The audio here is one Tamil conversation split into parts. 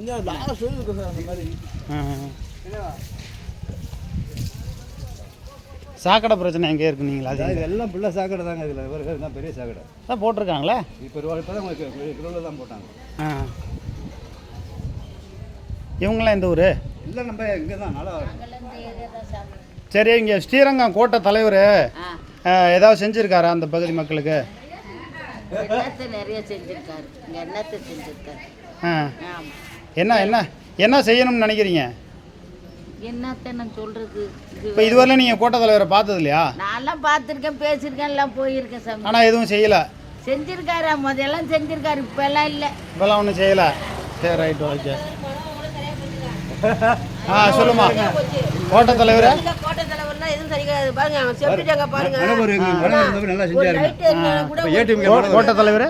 கொஞ்சம் லாஸ்ட் இருக்கு சார் அந்த மாதிரி. சாக்கடை பிரச்சனை எங்கே இருக்கு நீங்கள்? அது எல்லாம் ஃபுல்லாக சாக்கடை தாங்க இதில். இவர் தான் பெரிய சாக்கடை. தான் போட்டிருக்காங்களே? இப்போ ஒரு இப்போ தான் உங்களுக்கு கிலோவில் தான் போட்டாங்க. ஆ. இவங்களாம் எந்த ஊர்? இல்லை நம்ம இங்கே தான் நல்லா சரி இங்கே ஸ்ரீரங்கம் கோட்டை தலைவர் ஏதாவது செஞ்சுருக்காரா அந்த பகுதி மக்களுக்கு? நிறைய செஞ்சிருக்காரு. இங்க எண்ணத்தை செஞ்சிருக்காரு? ஆ. ஆமா. என்ன என்ன? என்ன செய்யணும்னு நினைக்கிறீங்க? என்னத்தை நான் சொல்றது? இது இப்போ இதுவரை நீங்கள் கோட்டை தலைவரை பார்த்தது இல்லையா நான்லாம் பார்த்துருக்கேன் பேசியிருக்கேன் எல்லாம் போயிருக்கேன் சாமி. ஆனால் எதுவும் செய்யலை? செஞ்சிருக்காரு? முதல்லாம் செஞ்சிருக்காரு இப்ப எல்லாம் இல்ல. இப்போல்லாம் ஒன்றும் செய்யலை? சரி ரைட் ஓகே ஆ சொல்லுமா. கோட்டை தலைவர்? கோட்டை தலைவர்லாம் எதுவும் சரி கிடையாது பாருங்க அவன் செப்பிட்டாங்க பாருங்க. கோட்டை தலைவர்?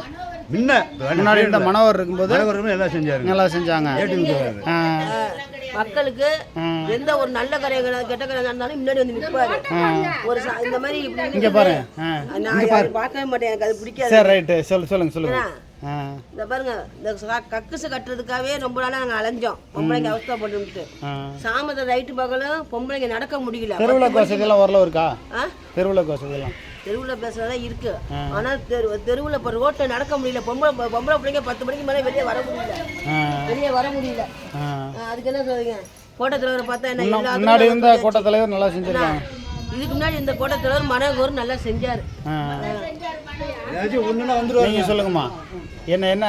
முன்ன முன்னாடி இருந்த மணவர் இருக்கும்போது நல்லா செஞ்சாருங்க. நல்லா செஞ்சாங்க. மக்களுக்கு. எந்த ஒரு நல்ல கரையாக கெட்ட கரை இருந்தாலும் முன்னாடி வந்து நிற்பாரு ஒரு ச- இந்த மாதிரி இப்படி இங்கே பாரு. நான் பார்க்கவே மாட்டேன். எனக்கு அது பிடிக்காது. சரி ரைட்டு. சொல்லு சொல்லுங்க சொல்லுங்க. இந்த பாருங்க இந்த கக்குசு கட்டுறதுக்காகவே ரொம்ப நாளா நாங்க அலைஞ்சோம். பொம்பளைங்க அவஸ்தைப்பட்டு ஆ. சாமத்தை ரைட்டு பகலும் பொம்பளைங்க நடக்க முடியல. தெருவிளக்கு வசதியெல்லாம் ஓரளவு இருக்கா? ஆ? தெருவிளக்கு வசதியெல்லாம் தெருவுல பேசுறதா இருக்கு. ஆனா தெரு தெருவுல இப்ப ரோட்ல நடக்க முடியல. பொம்பளை பொம்பளை பிள்ளைங்க பத்து மணிக்கு மேல வெளியே வர முடியல. வெளியே வர முடியல. அதுக்கு என்ன சொல்றீங்க? கோட்டை தலைவரை பார்த்தா என்ன முன்னாடி இருந்த கோட்டை தலைவர் நல்லா செஞ்சுருக்காங்க. இதுக்கு முன்னாடி இந்த கோட்டை தலைவர் மனோகர் நல்லா செஞ்சாரு. நீங்கள் சொல்லுங்கம்மா. என்ன என்ன?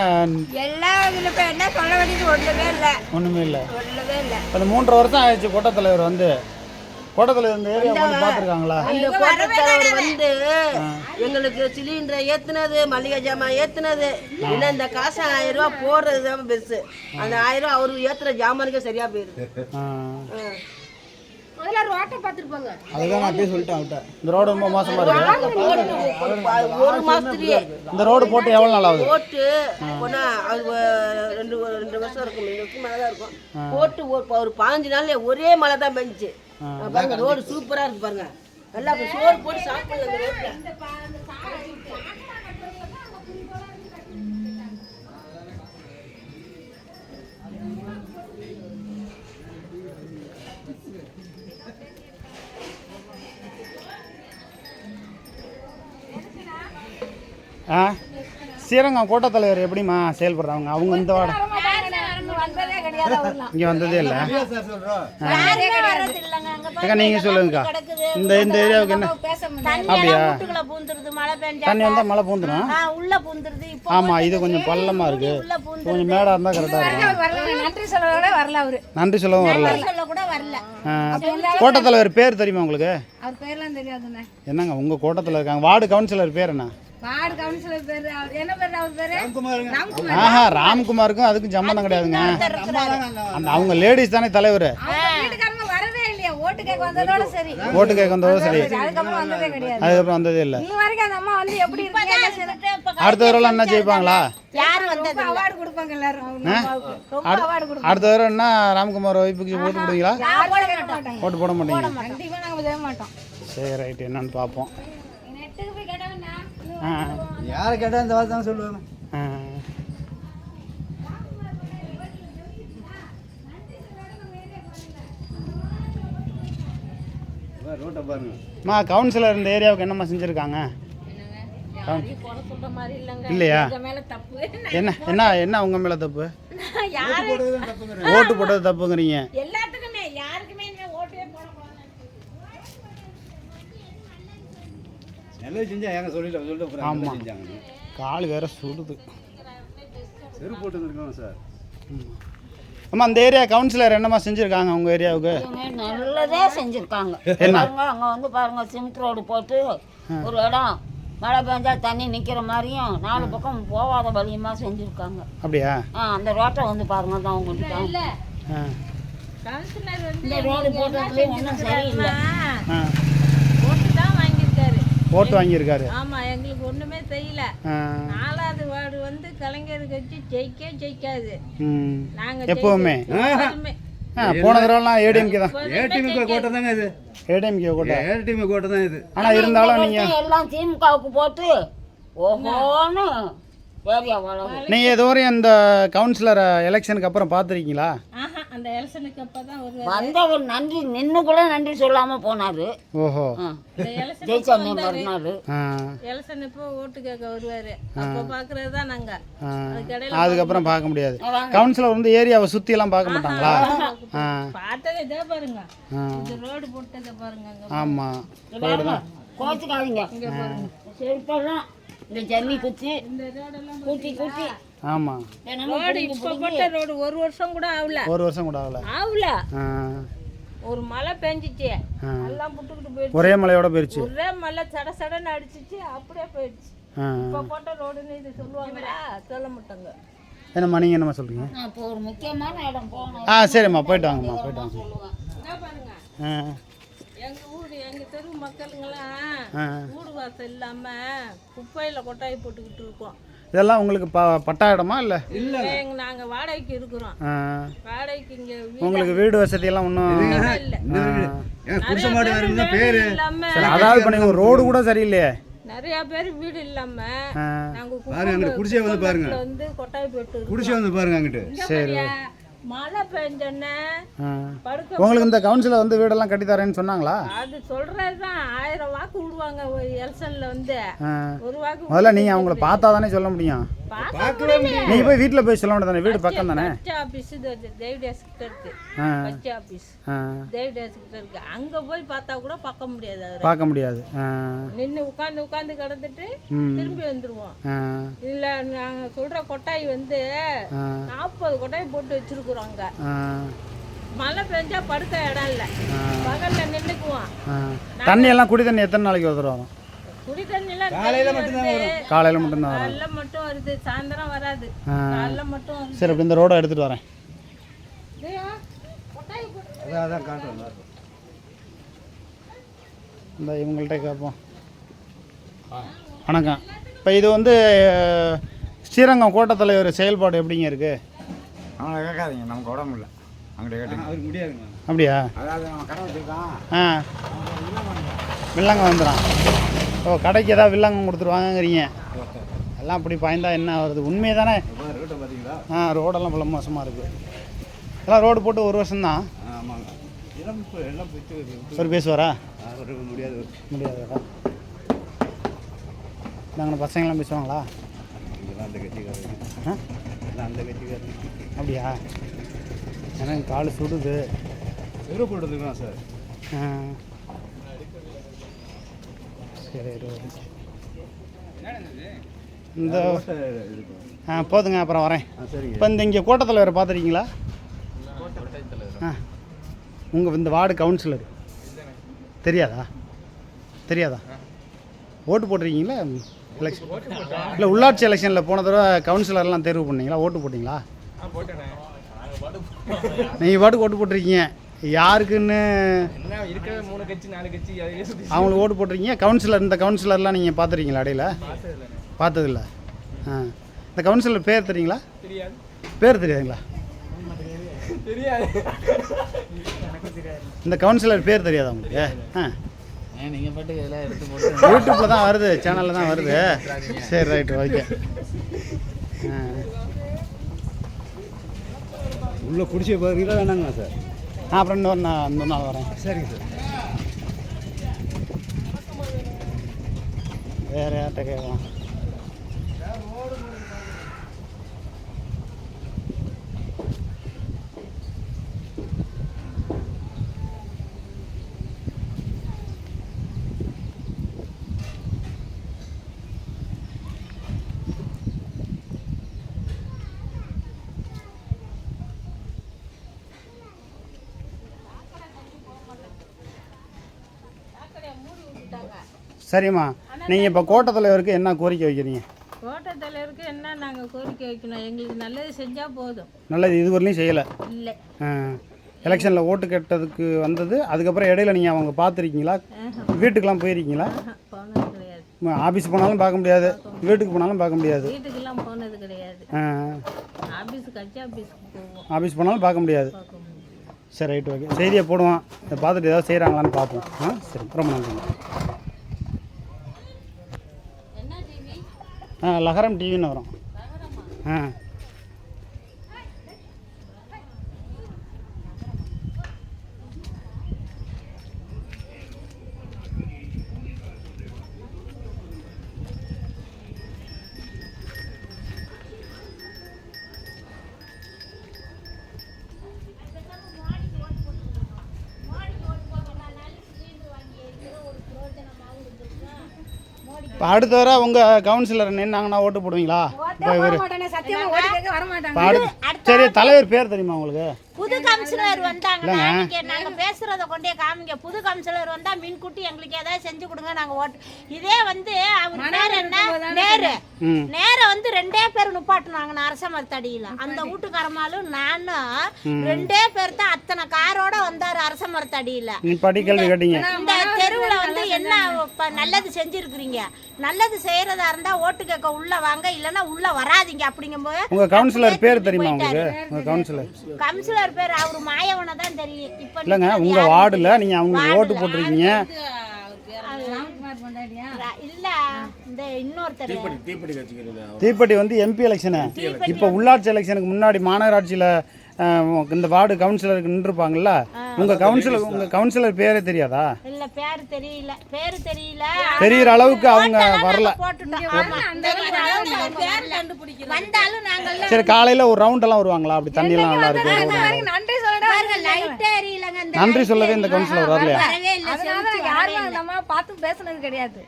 எல்லா இதில் என்ன சொல்ல வேண்டியது ஒன்றுமே இல்லை. ஒன்றுமே இல்லை. ஒன்றுமே இல்லை. அந்த மூன்றரை வருஷம் ஆயிடுச்சு கோட்டை தலைவர் வந்து. கோட்டை தலைவர் இந்த ஏரியா வந்து பார்த்துருக்காங்களா? அந்த கோட்டை தலைவர் வந்து எங்களுக்கு சிலிண்டரை ஏத்துனது மளிகை ஜாமான் ஏத்துனது. என்ன இந்த காசு ஆயிரம் ரூபாய் போடுறது தான் பெருசு. அந்த ஆயிரம் ரூபாய் அவரு ஏத்துற ஜாமானுக்கே சரியா அதுதான் அப்படியே சொல்லிட்டேன் அவட்ட இந்த ரோடு ரொம்ப இருக்கு. ஒரு மாசத்துலயே இந்த ரோடு போட்டு எவ்வளோ நாள் ஆகுது? போட்டு போனா அது ரெண்டு ரெண்டு வருஷம் இருக்கும். ரெண்டு வருஷம் மேலே தான் இருக்கும் போட்டு ஒரு பாஞ்சு நாள்ல ஒரே மழை தான் பெஞ்சுச்சு. பாருங்க ரோடு சூப்பரா இருக்கு பாருங்க. நல்லா சோறு போட்டு சாப்பிடல இந்த ரோட்ல. ஆ? ஸ்ரீரங்கம் கோட்டை தலைவர் எப்படிம்மா செயல்படுறாங்க? அவங்க இந்த வாட வந்ததே கிடையாது அவர்லாம் இங்கே வந்ததே இல்லை. சார் சொல்கிறோம் யாருமே வர்றது இல்லைங்க. அங்கே ஏக்கா நீங்கள் சொல்லுங்கக்கா இந்த இந்த ஏரியாவுக்கு என்ன? அப்படியா? தண்ணி வந்தால் மழை பூந்துடும் ஆமாம் இது கொஞ்சம் பள்ளமாக பூந்து கொஞ்சம் மேடாக இருந்தால் கரெக்டாக இருக்கும். நன்றி சொல்லவோட வரல அவரு. நன்றி சொல்லவும் வரல. சொல்ல கூட வரல. ஆ. கோட்டை தலைவர் பேர் தெரியுமா உங்களுக்கு? அவர் பேர்லாம் தெரியாதுண்ணே என்னங்க உங்கள் கோட்டத்தில் இருக்காங்க. வார்டு கவுன்சிலர் பேர் என்ன? வார்டு கவுன்சிலர் பேர் அவர் என்ன பேர் அவர் பேர்? ராம்குமார்? ஆஹா ராம்குமாருக்கும் அதுக்கும் சம்மந்தம் கிடையாதுங்க. அந்த அவங்க லேடிஸ் தானே தலைவர். வரவே இல்லையா ஓட்டு கேட்க வந்ததோட சரி. ஓட்டு கேட்க வந்ததோ சரி. அதுக்கப்புறம் வந்ததே கிடையாது. அதுக்கப்புறம் வந்ததே இல்லை. இன்ன வரைக்கும் அந்த அம்மா வந்து எப்படி இருக்கீங்க என்ன செய்யறேன் அடுத்த தடவை என்ன ஜெயிப்பாங்களா யார் ரொம்ப அவார்டு கொடுப்பாங்க எல்லாரும். அவங்க அம்மாவுக்கு. ரொம்ப அவார்டு கொடுப்பாங்க. அடுத்த தடவை என்ன ராம்குமார் ஒய்ஃபுக்கு ஓட்டு போடுவீங்களா? ஓட்டு போட மாட்டீங்க. கண்டிப்பா நாங்க செய்ய மாட்டோம். சரி ரைட் என்னன்னு பார்ப்போம். யாரை கேட்டால் இந்த வார்த்தை தான் சொல்லுவாங்க. ரோட்டை கவுன்சிலர் இந்த ஏரியாவுக்கு என்னம்மா செஞ்சுருக்காங்க? இல்லையா? என்ன என்ன என்ன உங்க மேல தப்பு? ஓட்டு போட்டது தப்புங்கிறீங்க எல்லாத்துக்குமே யாருக்குமே இனிமே ஓட்டே போட நல்லது செஞ்சா ஏங்க சொல்லிட்டு சொல்லிட்டு அப்புறம் ஆமா. நல்லா செஞ்சாங்க. கால் வேற சுடுது. செரு போட்டு இருக்கோம் சார். அம்மா அந்த ஏரியா கவுன்சிலர் என்னம்மா செஞ்சுருக்காங்க உங்க ஏரியாவுக்கு? நல்லதே செஞ்சிருக்காங்க? பாருங்க அங்க வந்து பாருங்க சிமெண்ட் ரோடு போட்டு ஒரு இடம் மழை பெஞ்சா தண்ணி நிக்கிற மாதிரியும் நாலு பக்கம் போகாத வழியுமா செஞ்சிருக்காங்க. அப்படியா? ஆ அந்த ரோட்டை வந்து பாருங்க தான் உங்களுக்கு ஆ. இந்த ரோடு போட்டதுலேயே ஒன்றும் சரியில்லை ஆ ஓட்டு தான் வாங்கியிருக்காரு ஓட்டு வாங்கியிருக்காரு. ஆமா எங்களுக்கு ஒண்ணுமே செய்யல. ஆ. நாலாவது வார்டு வந்து கலைஞர் கட்சி ஜெயிக்கே ஜெயிக்காது. ம். நாங்க எப்பவுமே. போன தடவைலாம் ஏடிஎம்கே தான். ஏடிஎம்கே கோட்டை தாங்க இது? ஏடிஎம்கே கூட ஏடிஎம்கே கோட்டை. தான் இது. ஆனால் இருந்தாலும் நீங்கள் எல்லாம் திமுகவுக்கு போட்டு ஓஹோன்னு நீங்கள் இதுவரையும் இந்த கவுன்சிலர் எலெக்ஷனுக்கு அப்புறம் பார்த்துருக்கீங்களா? அந்த எலெக்ஷனுக்கு அப்போ தான் வருவார் வந்தவர் நன்றி நின்று கூட நன்றி சொல்லாம போனாரு. ஓஹோ. இந்த ஜெயிச்சாங்க மறுநாள். ஆ. எலெக்ஷன் இப்போ ஓட்டு கேட்க வருவார். அப்போ பார்க்குறது தான் நாங்கள் அதுக்கப்புறம் பார்க்க முடியாது. கவுன்சிலர் வந்து ஏரியாவை சுற்றியெல்லாம் பார்க்க மாட்டாங்களா? பார்த்ததே இதே பாருங்க. இது ரோடு போட்டதை பாருங்க அங்கே ஆமாம் கோச்சுக்காதீங்க. செருப்பெல்லாம் இந்த ஜன்னி குச்சி இந்த ரோடெல்லாம் குத்தி குத்தி ஆமாம் ரோடு இப்போ போட்ட ரோடு ஒரு வருஷம் கூட ஆகல. ஒரு வருஷம் கூட ஆகல. ஆகல. ஒரு மழை பெஞ்சிச்சு. எல்லாம் புட்டுக்கிட்டு போயிடுச்சு. ஒரே மலையோட போயிடுச்சு ஒரே மழை சட சடன்னு அடிச்சிச்சு அப்படியே போயிடுச்சு இப்போ போட்ட ரோடுன்னு இது சொல்லுவாங்களா? சொல்ல மாட்டாங்க என்னம்மா நீங்கள் என்னம்மா சொல்கிறீங்க இப்போ ஒரு முக்கியமான இடம் போனேன் ஆ சரிம்மா போயிட்டு வாங்கம்மா போயிட்டு வாங்க. என்ன பாருங்க. ஆ. எங்க ஊரு எங்க தெரு மக்களுங்கெல்லாம் ஆ. வீடு வாசல் இல்லாம குப்பையில கொட்டாய் போட்டுக்கிட்டு இருக்கோம். இதெல்லாம் உங்களுக்கு ப பட்டா இடமா இல்லை? எங்க நாங்க வாடகைக்கு இருக்கிறோம். வாடகைக்கு இங்க வீடு உங்களுக்கு வீடு வசதியெல்லாம் ஒன்றும் இல்ல. குடிசை பேர் அதாவது இப்போ நீங்கள் ரோடு கூட சரியில்லையே. நிறைய பேர் வீடு இல்லாம நாங்க பாருங்க குடிசையை வந்து பாருங்க. வந்து கொட்டாய் போட்டு. குடிசை வந்து பாருங்க அங்கிட்டு. பாரியா, மழை பெஞ்சோன்னே உங்களுக்கு இந்த கவுன்சிலர் வந்து வீடெல்லாம் கட்டி தரேன்னு சொன்னாங்க அது சொல்றதுதான். ஆயிரம் வாக்கு விடுவாங்க ஒரு எலெக்ஷன்ல வந்து. ஒரு வாக்கு முதல்ல நீங்கள் அவங்கள பார்த்தா தானே சொல்ல முடியும்? நீங்கள் போய் வீட்டில் போய் சொல்ல வேண்டியதானே வீடு பக்கம் தானே? ஆபீஸ் தேவிடாஸ் கிட்ட இருக்கு. பச்சை ஆபீஸ் தேவிடாஸ் கிட்ட இருக்கு. அங்க போய் பார்த்தா கூட பார்க்க முடியாது பார்க்க முடியாது. நின்று உட்காந்து உட்காந்து கிடந்துட்டு திரும்பி வந்துருவோம். இல்ல நாங்க சொல்ற கொட்டாய் வந்து நாற்பது கொட்டாய் போட்டு வச்சிருக்கிறோம் ஆ. மழை பெஞ்சா படுக்க இடம் இல்ல. பகல்ல நின்னுக்குவோம் ஆ. தண்ணி எல்லாம் குடி தண்ணி எத்தனை நாளைக்கு வரும் குடி தண்ணி எல்லாம் daily வருது. காலையில் மட்டும்தான் வரும். காலைல மட்டும் வருது. சாயந்தரம் வராது. காலைல மட்டும் சரி அப்படி இந்த ரோடை எடுத்துகிட்டு வரேன். அதான் காட்டுறேன் இந்த இவங்கள்ட்ட கேட்போம். வணக்கம். இப்போ இது வந்து ஸ்ரீரங்கம் கோட்டத் தலைவர் செயல்பாடு எப்படிங்க இருக்குது அவனை கேட்காதீங்க நமக்கு உடம்பு இல்லை. அங்கிட்ட கேட்டுங்க. அவருக்கு முடியாதுங்க. அப்படியா? அதாவது அவன் கடை வச்சிருக்கான். ஆ. வில்லங்கம் வந்துடும் ஓ கடைக்கு ஏதாவது வில்லங்கம் கொடுத்துருவாங்கங்கிறீங்க எல்லாம் அப்படி பாய்ந்தா என்ன வருது உண்மையை தானே ரோட்டை பார்த்தீங்களா ஆ ரோடெல்லாம் இவ்வளோ மோசமாக இருக்குது எல்லாம் ரோடு போட்டு ஒரு வருஷம்தான். ஆமாங்க. எல்லாம் இப்போ எல்லாம் போயிட்டு வருது. ஒரு பேசுவாரா? அவருக்கு முடியாது முடியாதா நாங்கள் பசங்களாம் பேசுவாங்களா? இதெல்லாம் அந்த கட்சிக்காரங்க அந்த கட்சிக்காரங்க அப்படியா? எனக்கு கால் சுடுது. எவ்வளோ போட்டு வந்துருக்கான் சார். சரி. இந்த ஆ போதுங்க அப்புறம் வரேன். இப்போ இந்த இங்கே கோட்டத்தில் வேறு பார்த்துருக்கீங்களா? ஆ. உங்கள் இந்த வார்டு கவுன்சிலர். தெரியாதா? தெரியாதா? ஓட்டு போட்டிருக்கீங்களா? எலெக்ஷன் இல்லை உள்ளாட்சி எலெக்ஷனில் போன தடவை கவுன்சிலர்லாம் தேர்வு பண்ணீங்களா? ஓட்டு போட்டிங்களா? நீங்கள் பாட்டுக்கு ஓட்டு போட்டிருக்கீங்க. யாருக்குன்னு? அவங்களுக்கு ஓட்டு போட்டிருக்கீங்க. கவுன்சிலர் இந்த கவுன்சிலர்லாம் நீங்கள் பார்த்துருக்கீங்களா இடையில பார்த்ததில்ல. ஆ. இந்த கவுன்சிலர் பேர் தெரியுங்களா? பேர் தெரியாதுங்களா? இந்த கவுன்சிலர் பேர் தெரியாதா உங்களுக்கு? ஆ. நீங்கள் பாட்டுக்கு இதெல்லாம் எடுத்து போட்டு யூடியூப்பில் தான் வருது சேனலில் தான் வருது. சரி ரைட்டு ஓகே உள்ள குடிசை பாருங்களா வேணாங்களா சார். நான் அப்புறம் இன்னொரு நாள் இன்னொரு நாள் வரேன். சரிங்க சார். வேறு யார்கிட்ட கேட்கலாம்? சரிம்மா. நீங்கள் இப்போ கோட்டை தலைவருக்கு என்ன கோரிக்கை வைக்கிறீங்க? கோட்டை தலைவருக்கு என்ன நாங்க கோரிக்கை வைக்கணும்? எங்களுக்கு நல்லது செஞ்சா போதும். நல்லது இதுவரையிலையும் செய்யலை. இல்லை. எலெக்ஷனில் ஓட்டு கேட்டதுக்கு வந்தது. அதுக்கப்புறம் இடையில நீங்கள் அவங்க பார்த்துருக்கீங்களா வீட்டுக்கெலாம் போயிருக்கீங்களா? ஆஃபீஸ் போனாலும் பார்க்க முடியாது. வீட்டுக்கு போனாலும் பார்க்க முடியாது. வீட்டுக்கெல்லாம் போனது கிடையாது. கட்சி போவோம். ஆஃபீஸ் போனாலும் பார்க்க முடியாது. சரி ரைட் ஓகே. செய்தியை போடுவோம். இதை பார்த்துட்டு ஏதாவது செய்கிறாங்களான்னு பார்ப்போம். ஆ சரி ரொம்ப நன்றி லகரம் டிவின்னு வரும். ஆ. இப்போ அடுத்த வர உங்கள் கவுன்சிலர் நின்னாங்கன்னா ஓட்டு போடுவீங்களா? இப்போ இவர் இப்போ அடுத்து சரி தலைவர் பேர் தெரியுமா உங்களுக்கு? புது வந்தாங்கன்னா இல்லைங்க. நீங்க நாங்க பேசுறத கொண்டே காமிங்க. புது கமிஷனர் வந்தா மின்குட்டி எங்களுக்கு ஏதாவது செஞ்சு கொடுங்க நாங்க ஓட்டு இதே வந்து அவர் பேர் என்ன? நேரு. நேர வந்து ரெண்டே பேர் நிப்பாட்டுனாங்க நான் அரச மரத்தடியில அந்த வீட்டுக்காரமாலும் நானும் ரெண்டே பேர் தான் அத்தனை காரோட வந்தாரு அரச மரத்தடியில நீ படி கேள்வி கேட்டீங்க. இந்த தெருவுல வந்து என்ன இப்ப நல்லது செஞ்சிருக்கிறீங்க? நல்லது செய்யறதா இருந்தா ஓட்டு கேட்க உள்ள வாங்க இல்லைன்னா உள்ள வராதீங்க அப்படிங்கும்போது உங்கள் கவுன்சிலர் பேர் தெரியுமா உங்களுக்கு. உங்கள் கவுன்சிலர் கமிஷனர் பேர் அவரு மாயவனை தான் தெரியும். இப்ப இல்லைங்க யாரு? வார்டில் நீங்கள் அவங்களுக்கு ஓட்டு போட்டிருக்கீங்க. தீப்பெட்டி வந்து எம்பி எலெக்ஷனு இப்போ உள்ளாட்சி எலெக்ஷனுக்கு முன்னாடி மாநகராட்சியில் இந்த வார்டு கவுன்சிலருக்கு நின்றுருப்பாங்கல்ல உங்கள் கவுன்சிலர் உங்கள் கவுன்சிலர் பேரே தெரியாதா? இல்ல பேரு தெரியல. பேரு தெரியல. தெரியுற அளவுக்கு அவங்க வரல. வந்தாலும் நாங்க சரி காலையில் ஒரு ரவுண்டெல்லாம் வருவாங்களா? அப்படி தண்ணியெல்லாம் நல்லா இருக்கு நன்றி சொல்லடா. பாருங்க லைட்டே எரியலங்க இந்த நன்றி சொல்லவே இந்த கவுன்சிலர் வரலையா? பார்த்து பேசுனது கிடையாது.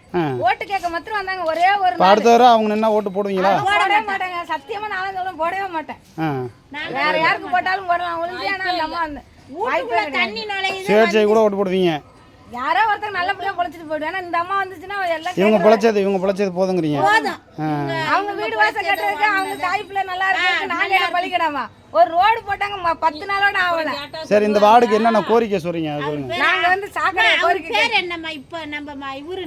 ஓட்டு கேட்க மாத்திரம் வந்தாங்க ஒரே ஒரு அடுத்த வர அவங்க நின்னா ஓட்டு போடுவீங்களா? போடவே மாட்டாங்க. சத்தியமா நானும் சொல்ல போடவே மாட்டேன். வேற யாருக்கு போட்டாலும் போடலாம் கிடையாது. தண்ணி நுழையுது சுயேட்சை கூட ஓட்டு போடுவீங்க. யாரோ ஒருத்தர் நல்லபடியா பொழைச்சிட்டு போயிடும் ஏன்னா இந்த அம்மா வந்துச்சுன்னா எல்லாம் இவங்க பிழைச்சது இவங்க பிழைச்சது போதுங்கிறீங்க. அவங்க வீடு வாசல் கட்டுறதுக்கு அவங்க தாய் பிள்ளை நல்லா இருக்கு என்ன பழிக்கிடாமா ஒரு ரோடு போட்டாங்க பத்து நாளோட ஆகல. சரி இந்த வார்டுக்கு என்னென்ன கோரிக்கை சொல்றீங்க? அது சொல்லுங்க. நாங்க வந்து சாக்கடை அவர் கோரிக்கை பேர் என்னம்மா? இப்ப நம்ம இவரு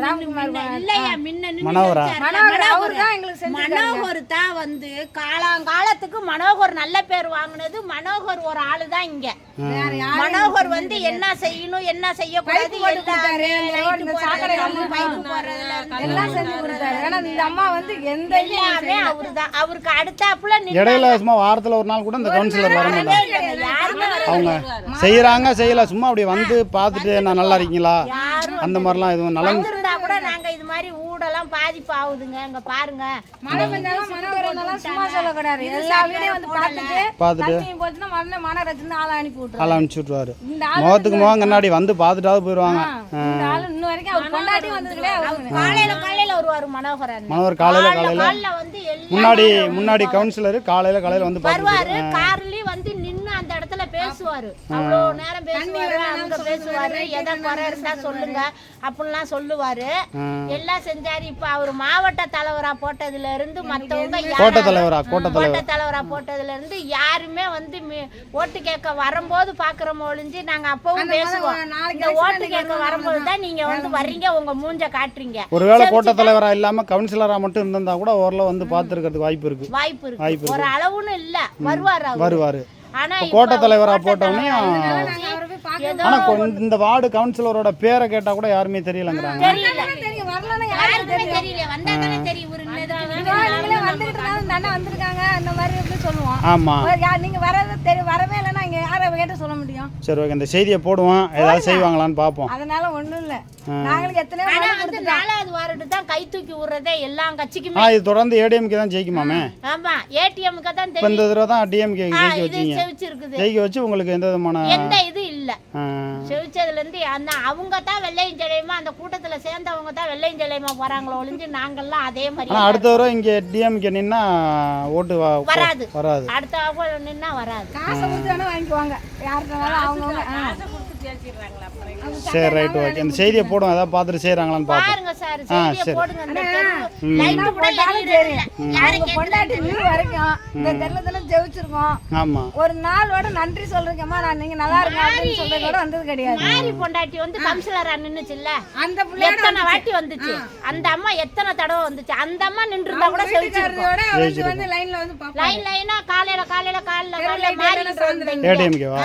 இல்லையா? முன்ன மனோகரா? மனோகர். தான் எங்களுக்கு செஞ்சிருக்காங்க மனோகர் தான் வந்து காலாங்காலத்துக்கு மனோகர் நல்ல பேர் வாங்குனது. மனோகர் ஒரு ஆளு தான் இங்க. மனோகர் வந்து என்ன செய்யணும் என்ன அவருதான். அவருக்கு அடுத்தாப்புல இடையில சும்மா வாரத்தில் ஒரு நாள் கூட இந்த கவுன்சிலர் வர மாட்டாங்க அவங்க செய்யறாங்க செய்யல. சும்மா அப்படி வந்து பார்த்துட்டு நான் நல்லா இருக்கீங்களா? அந்த மாதிரிலாம் எதுவும் வந்திருந்தா கூட நாங்க இது மாதிரி ஊடெல்லாம் பாதிப்பு ஆகுதுங்க. இங்க பாருங்க. மழை பெஞ்சாலும் மனோகர் வந்தாலும் சும்மா சொல்லக்கூடாது எல்லா வீடையும் வந்து பார்த்துட்டு பார்த்துட்டு. போச்சுன்னா மண்ணை மனரட்சணை ஆளை அனுப்பி விட்டுருவாரு ஆள் அனுப்பிச்சி ஆள் முகத்துக்கு முகம் கண்ணாடி வந்து பார்த்துட்டாவது போயிடுவாங்க. இந்த ஆள் இன்ன வரைக்கும் அவர் கொண்டாடி வந்தது கிடையாது காலையில காலையில வருவாரு மனோகரன். மனோகர் காலையில் காலையில் வந்து முன்னாடி முன்னாடி கவுன்சிலர் காலையில் காலையில் வந்து வருவாரு. கார்லயும் பேசுவாரு. அவ்வளோ நேரம் பேசுவாரு அங்க பேசுவாரு எதை குறை இருந்தா சொல்லுங்க அப்படிலாம் சொல்லுவாரு. எல்லாம் செஞ்சாரு. இப்ப அவர் மாவட்ட தலைவரா போட்டதுல இருந்து மத்தவங்க கோட்ட தலைவரா கோட்ட தலைவர் கோட்ட தலைவரா போட்டதுல இருந்து யாருமே வந்து ஓட்டு கேட்க வரும்போது பாக்குறோம் ஒழிஞ்சு நாங்க அப்பவும் பேசுவோம். இந்த ஓட்டு கேட்க வரும்போது தான் நீங்க வந்து வர்றீங்க உங்க மூஞ்ச காட்டுறீங்க. ஒருவேளை கோட்ட தலைவரா இல்லாம கவுன்சிலரா மட்டும் இருந்திருந்தா கூட ஓரளவு வந்து பார்த்துருக்கிறதுக்கு வாய்ப்பு இருக்கு. வாய்ப்பு இருக்கு. ஒரு அளவுன்னு இல்ல. வருவாரு. வருவாரு. கோட்ட தலைவரா கோட்ட போட்டவனே தலைவரா நாங்க அவரை போய் பார்க்க ஏதோ ஆனா கொ- இந்த வார்டு கவுன்சிலரோட பேரை கேட்டா கூட யாருமே தெரியலங்கிறாங்க. தெரியும் நீங்களே வரது தெரியும் வரவே இல்லைன்னா இங்க யாரை கேட்டு சொல்ல முடியும்? சரி ஓகே இந்த செய்தியை போடுவோம். ஏதாவது செய்வாங்களான்னு பார்ப்போம். அதனால ஒண்ணும் இல்ல. நாங்களுக்கு எத்தனையோ ஆனா வந்து நாலாவது வார்டு தான் கை தூக்கி விடுறதே எல்லா ஆ கட்சிக்குமே இது தொடர்ந்து ஏடிஎம்கே தான் ஜெயிக்குமாமே? ஆமா. ஏடிஎம்க்கு தான் இந்த தெரியும். தடவை தான் டிஎம்கே ஜெயிக்க வச்சீங்க. ஜெயிக்க வச்சு உங்களுக்கு எந்த விதமான எந்த இது இல்ல. ஆ, செவிச்சதுல இருந்து அந்த அவங்க தான் வெள்ளையும் ஜெலையுமா அந்த கூட்டத்துல சேர்ந்தவங்க தான் வெள்ளையும் ஜெலையுமா போறாங்களோ ஒளிஞ்சு நாங்கெல்லாம் அதே மாதிரி அடுத்த தடவை இங்கே டிஎம்கே நின்னா ஓட்டு வா- வராது. வராது. அடுத்த அவங்க நின்னா வராது. காசை கொடுத்து வேணா வாங்கிக்குவாங்க. யாருக்குனாலும் அவங்கவுங்க சரி ரைட் ஓகே இந்த செய்தியை போடுவோம் ஏதாவது பார்த்துட்டு செய்கிறாங்களான்னு பாருங்க சார் ஆ, சரி. போடுங்க. இந்த தெருவு லைட் கூட போட்டாலும் சரி இல்ல. யாரும் வரைக்கும் இந்த தெருல ஜெயிச்சிருக்கோம். ஒரு நாளோட நன்றி சொல்றேங்கம்மா. நான் நீங்க நல்லா இருங்க அப்படின்னு சொல்றது கூட வந்தது கிடையாது. மாரி பொண்டாட்டி வந்து கம்சலரா நின்னுச்சுல்ல? அந்த பிள்ளையோட எத்தனை வாட்டி வந்துச்சு? அந்த அம்மா எத்தனை தடவை வந்துச்சு? அந்த அம்மா நின்று இருந்தா கூட வீட்டுக்காரரோட வந்து வந்து லைன்ல வந்து லைன் லைனா காலையில காலையில காலையில காலையில ஏடிஎம்கேவா?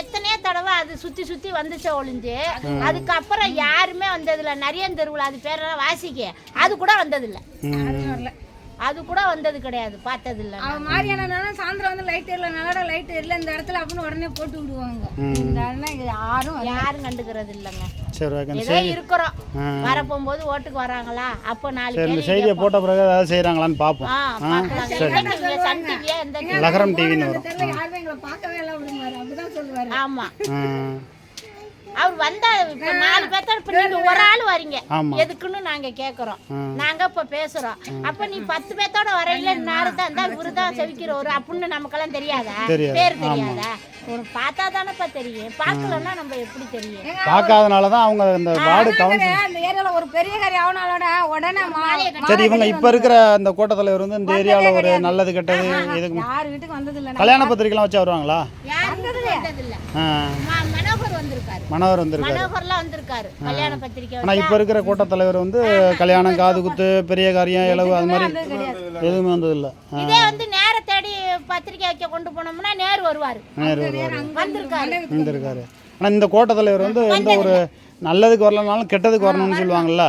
எத்தனையோ தடவை அது சுத்தி சுத்தி வந்துச்சு ஒளிஞ்சு. அதுக்கப்புறம் யாருமே வந்ததில்ல. நிறைய தெருவுல அது பேர் என்ன வாசிக்க அது கூட வந்ததில்ல. அது கூட வந்தது கிடையாது. பார்த்தது இல்ல அவன் மாதிரியான சாயந்தரம் வந்து லைட் எரியல நல்லடா லைட் எரியல இந்த இடத்துல அப்படின்னு உடனே போட்டு விடுவாங்க. இந்த யாரும். யாரும் கண்டுக்கிறது இல்லைங்க. சரி ஓகே. ஏதோ இருக்கிறோம். ஆ. வரப்போகும்போது ஓட்டுக்கு வராங்களா? அப்போ நாலு சரி செய்தியை போட்ட பிறகு ஏதாவது செய்கிறாங்களான்னு பார்ப்போம். ஆ பார்க்கலாம். சரி. எந்த டிவியா சன் டிவியா எந்த TV? லகரம் டிவின்னு வரும். தெரியல யாருமே எங்களை பார்க்கவே இல்லை அப்படிதான் சொல்லுவாரு. அவர் வந்தா இப்ப நாலு பேர்த்தோட இப்ப நீங்க ஒரு ஆள் வரீங்க. எதுக்குன்னு நாங்க கேக்குறோம். நாங்க இப்ப பேசுறோம். அப்ப நீ பத்து பேர்த்தோட வரையில நேரத்தை இருந்தா இவருதான் செவிக்கிறவரு அப்படின்னு நமக்கெல்லாம் தெரியாதா. பேர் தெரியாதா? ஒரு பார்த்தா தானப்பா தெரியும். பார்க்கலன்னா நம்ம எப்படி தெரியும்? பார்க்காதனால தான் அவங்க இந்த வார்டு கவுன்சில் அந்த ஏரியால ஒரு பெரிய காரி அவனாலோட உடனே சரி இவங்க இப்போ இருக்கிற அந்த கோட்டத்தலைவர் வந்து இந்த ஏரியாவில் ஒரு நல்லது கெட்டது இதுக்கு யார் வீட்டுக்கு வந்தது இல்ல கல்யாண பத்திரிக்கைலாம் வச்சு வருவாங்களா யாரும் வந்ததில்ல ஆ ம- மனோகர் வந்திருக்காரு. வந்திருக்காரு. வந்திருக்காரு. ஆனால் இப்போ இருக்கிற கோட்டத்தலைவர் வந்து கல்யாணம் காது குத்து பெரிய காரியம் இளவு அது மாதிரி எதுவுமே வந்ததில்லை. ஆ. இதே வந்து நேர தேடி பத்திரிக்கை வைக்க கொண்டு போனோம்னா நேரு வருவாரு. நேரு வருவார். வந்திருக்காரு. இருந்திருக்காரு ஆனால் இந்த கோட்டத்தலைவர் வந்து எந்த ஒரு நல்லதுக்கு வரலனாலும் கெட்டதுக்கு வரணும்னு சொல்லுவாங்கல்ல?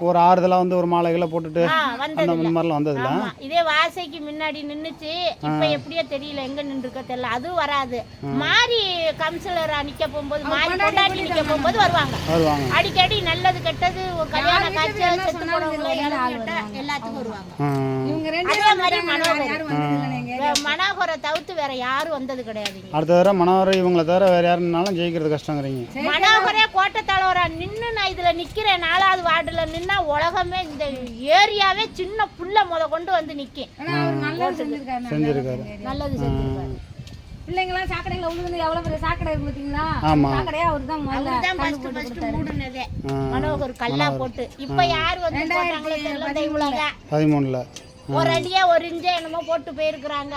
ஒரு ஆறுதலாக வந்து ஒரு மாலைகளை போட்டுட்டு அந்த வந்ததில்ல. மாதிரிலாம் வந்ததில்ல? இதே வாசைக்கு முன்னாடி நின்னுச்சு. இப்ப எப்படியோ தெரியல. எங்க நின்றுக்க தெரியல. அதுவும் வராது. மாறி கவுன்சிலர் நிக்க போகும்போது மாறி கொண்டாடி நிக்க போகும்போது வருவாங்க. வருவாங்க. அடிக்கடி நல்லது கெட்டது ஒரு கல்யாண காட்சி செத்து போனவங்க எல்லாத்துக்கும் வருவாங்க. மனோகர். யாரும் வந்தது இல்லை எங்க வே- மனோகரை தவிர்த்து வேற யாரும் வந்தது கிடையாதுங்க அடுத்த தடவை மனோகர் இவங்களை தவிர வேறு யாருனாலும் ஜெயிக்கிறது கஷ்டங்கிறீங்க. மனோகரே கோட்டை தலைவரா நின்று நான் இதுல நிக்கிறேன். நாலாவது வார்டுல நின்னா உலகமே இந்த ஏரியாவே சின்ன புள்ள முத கொண்டு வந்து நல்லா செஞ்சிருக்காரு நல்லது செஞ்சிருக்காரு. பிள்ளைங்களாம் சாக்கடையில விழுந்து எவ்வளவு பெரிய சாக்கடை இருக்கு பாத்தீங்களா? ஆமா. சாக்கடையே அவர் தான் முதல்ல கொடுத்தாரு. மூடுனதே. மனோகர் கல்லா போட்டு. இப்ப யாரு வந்து போட்டாங்களோ தெரியல. பதிமூணில். ஒரு அடியா ஒரு இன்ச்சு என்னமோ போட்டு போயிருக்கிறாங்க.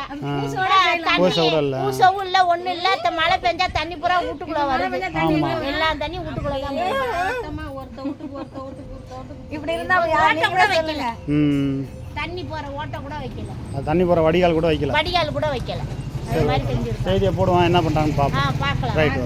பூசவும் இல்ல ஒண்ணும் இல்ல. இந்த மழை பெஞ்சா தண்ணி பூரா வீட்டுக்குள்ள வருது. எல்லா தண்ணி வீட்டுக்குள்ள தான் போகுது. இப்படி இருந்தா அவர் யாரு ஓட்டை கூட நீங்களே வைக்கல. சொல்லுங்க ம். தண்ணி போற ஓட்டை கூட வைக்கல. தண்ணி போகிற வடிகால் கூட வைக்கல. வடிகால் கூட வைக்கல. அது மாதிரி செஞ்சிருக்கோம் செய்தியை போடுவான் என்ன பண்ணுறாங்கன்னு ஆ பார்ப்போம். ரைட்